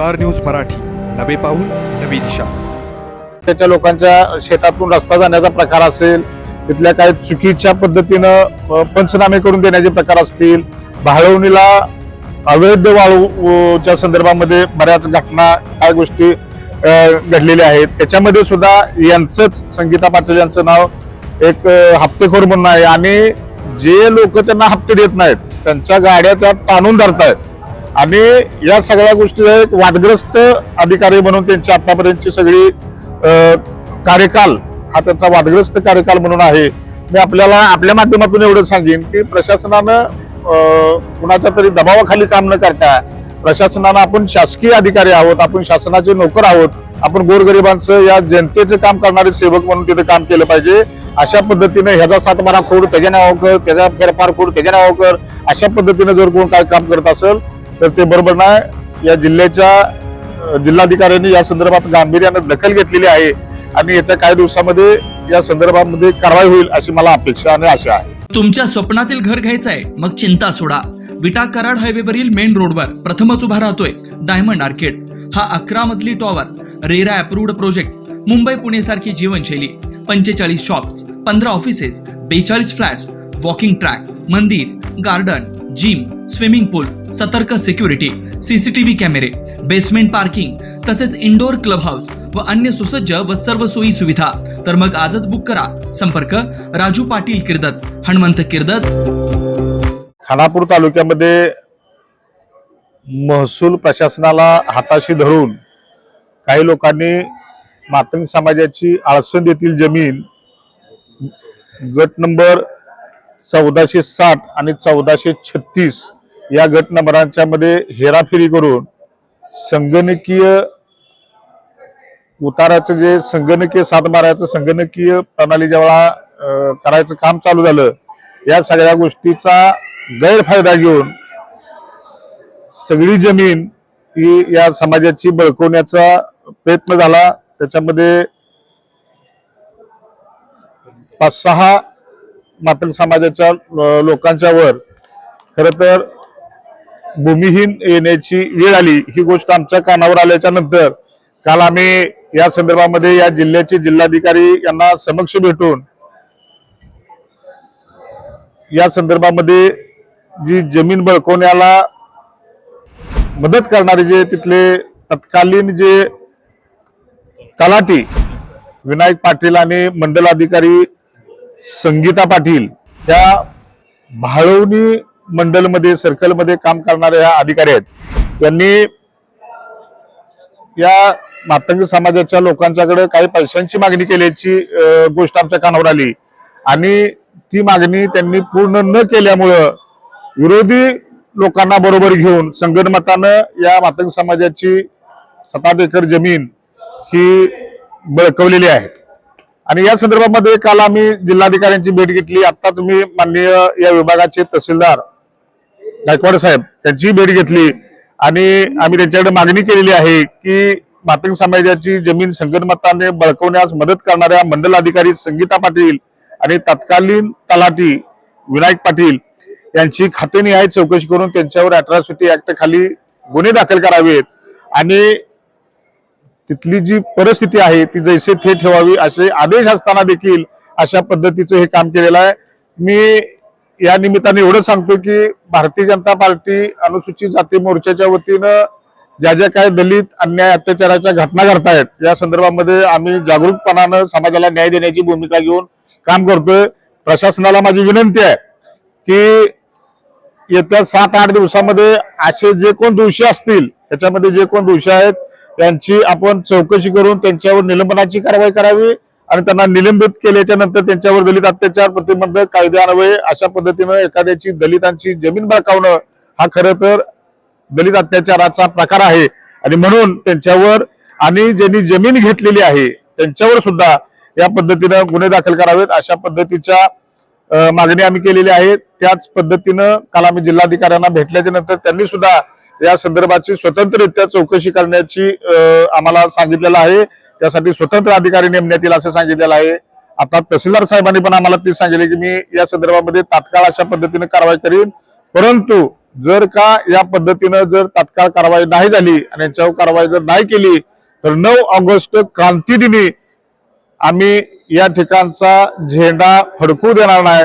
Star news Marathi. नवे पाऊल नवी दिशा. त्याच्या लोकांच्या शेतातून रस्ता जाण्याचा प्रकार असेल तिथल्या काही चुकीच्या पद्धतीनं पंचनामे करून देण्याचे प्रकार असतील भाळवणीला अवैध वाळूच्या संदर्भामध्ये बऱ्याच घटना काय गोष्टी घडलेल्या आहेत. त्याच्यामध्ये सुद्धा यांचंच संगीता पाटील यांचं नाव एक हप्तेखोर म्हणून आहे. आणि जे लोक त्यांना हप्ते देत नाहीत त्यांच्या गाड्या त्या ताणून धरतायत. आणि या सगळ्या गोष्टी एक वादग्रस्त अधिकारी म्हणून त्यांची आतापर्यंतची सगळी कार्यकाल हा त्यांचा वादग्रस्त कार्यकाल म्हणून आहे. मी आपल्याला आपल्या माध्यमातून एवढं सांगेन की प्रशासनानं कुणाच्या तरी दबावाखाली काम न करता प्रशासनानं आपण शासकीय अधिकारी आहोत आपण शासनाचे नोकर आहोत आपण गोरगरिबांचं या जनतेचं काम करणारे सेवक म्हणून तिथे काम केलं पाहिजे. अशा पद्धतीने ह्याचा सातबारा खोड त्याच्या नावावर कर त्याचा फेरफार खोड त्याच्या नावावर कर अशा पद्धतीने जर कोण काय काम करत असेल तर ते बरोबर नाही. या जिल्ह्याच्या जिल्हाधिकाऱ्यांनी या संदर्भात गांभीर्यानं दखल घेतलेली आहे आणि येत्या काही दिवसामध्ये या संदर्भामध्ये कारवाई होईल अशी मला अपेक्षा आणि आशा आहे. तुमच्या स्वप्नातील घर घ्यायचं आहे मग चिंता सोडा. विटा कराड हायवेवरील मेन रोडवर प्रथमच उभा राहतोय डायमंड आर्केड. हा अकरा मजली tower RERA approved project Mumbai Pune सारखी जीवनशैली पंचेचाळीस शॉप्स पंधरा ऑफिसेस बेचाळीस फ्लॅट्स वॉकिंग ट्रॅक मंदिर गार्डन जिम स्विमिंग पूल सतर्क सिक्युरिटी सीसीटीव्ही कॅमेरे बेसमेंट पार्किंग तसेच इंडोर क्लब हाऊस व अन्य सुसज्ज व सर्व सोयी सुविधा. तर मग आजच बुक करा. संपर्क राजू पाटील किर्दत हनुमंत किर्दत. खानापूर तालुक्यामध्ये महसूल प्रशासनाला हाताशी धरून काही लोकांनी मातंग समाजाची आळसण येथील जमीन गट नंबर चौदाशे साठ आणि चौदाशे छत्तीस या गट नंबरांच्या मध्ये हेराफेरी करून संगणकीय उताराचं जे संगणकीय सातबाराचं संगणकीय प्रणाली जेव्हा करायचं काम चालू झालं या सगळ्या गोष्टीचा गैरफायदा घेऊन सगळी जमीन ही या समाजाची बळकवण्याचा प्रयत्न झाला. त्याच्यामध्ये पाच सहा मातंग समाजाच्या लोकांच्यावर लोकांच्या वर खर तर भूमिहीन येण्याची वेळ आली. ही गोष्ट आमच्या कानावर आल्याच्यानंतर काल आम्ही या संदर्भामध्ये या जिल्ह्याचे जिल्हाधिकारी यांना समक्ष भेटून या संदर्भामध्ये जी जमीन बळकवण्याला मदत करणारे जे तिथले तत्कालीन जे तलाठी विनायक पाटील आणि मंडल अधिकारी संगीता पाटील त्या भाळवणी मंडलमध्ये सर्कलमध्ये काम करणाऱ्या या अधिकारी आहेत. त्यांनी या मातंग समाजाच्या लोकांच्याकडे काही पैशांची मागणी केल्याची गोष्ट आमच्या कानावर आली. आणि ती मागणी त्यांनी पूर्ण न केल्यामुळं विरोधी लोकांना बरोबर घेऊन संगणमतानं या मातंग समाजाची सात आठ एकर जमीन ही बळकवलेली आहे. आणि या संदर्भामध्ये काल आम्ही जिल्हाधिकाऱ्यांची भेट घेतली. आत्ताच मी माननीय या विभागाचे तहसीलदार गायकवाड साहेब त्यांची भेट घेतली. आणि आम्ही त्यांच्याकडे मागणी केलेली आहे की मातंग समाजाची जमीन संगणमताने बळकवण्यास मदत करणाऱ्या मंडल अधिकारी संगीता पाटील आणि तत्कालीन तलाठी विनायक पाटील यांची खातेनिहाय चौकशी करून त्यांच्यावर अट्रॉसिटी ऍक्ट खाली गुन्हे दाखल करावेत. आणि तिथली जी परिस्थिती आहे ती जैसे थे ठेवावी असे आदेश असताना देखील अशा पद्धतीचं हे काम केलेलं आहे. मी या निमित्ताने एवढं सांगतो की भारतीय जनता पार्टी अनुसूचित जाती मोर्चाच्या वतीनं ज्या ज्या काही दलित अन्याय अत्याचाराच्या घटना घडतायत या संदर्भामध्ये आम्ही जागरूकपणानं समाजाला न्याय देण्याची भूमिका घेऊन काम करतोय. प्रशासनाला माझी विनंती आहे की येत्या सात आठ दिवसामध्ये असे जे कोण दोषी असतील त्याच्यामध्ये जे कोण दोषी आहेत त्यांची आपण चौकशी करून त्यांच्यावर निलंबनाची कारवाई करावी आणि त्यांना निलंबित केल्याच्यानंतर त्यांच्यावर दलित अत्याचार प्रतिबंधक आणावे अशा पद्धतीनं एखाद्याची दलितांची जमीन बळकावणं हा खरं तर दलित अत्याचाराचा प्रकार आहे. आणि म्हणून त्यांच्यावर आणि ज्यांनी जमीन घेतलेली आहे त्यांच्यावर सुद्धा या पद्धतीनं गुन्हे दाखल करावेत. अशा पद्धतीच्या मागणी आम्ही केलेली आहे त्याच पद्धतीनं काल आम्ही जिल्हाधिकाऱ्यांना भेटल्याच्या नंतर त्यांनी सुद्धा या संदर्भाची स्वतंत्ररित्या चौकशी करण्याची आम्हाला सांगितलेलं आहे. त्यासाठी स्वतंत्र अधिकारी नेमण्यात येईल असं सांगितलेलं आहे. आता तहसीलदार साहेबांनी पण आम्हाला ते सांगितले की मी या संदर्भामध्ये तात्काळ अशा पद्धतीने कारवाई करीन. परंतु जर का या पद्धतीनं जर तात्काळ कारवाई नाही झाली आणि यांच्यावर कारवाई जर नाही केली तर नऊ ऑगस्ट क्रांती दिनी आम्ही या ठिकाणचा झेंडा फडकू देणार नाही.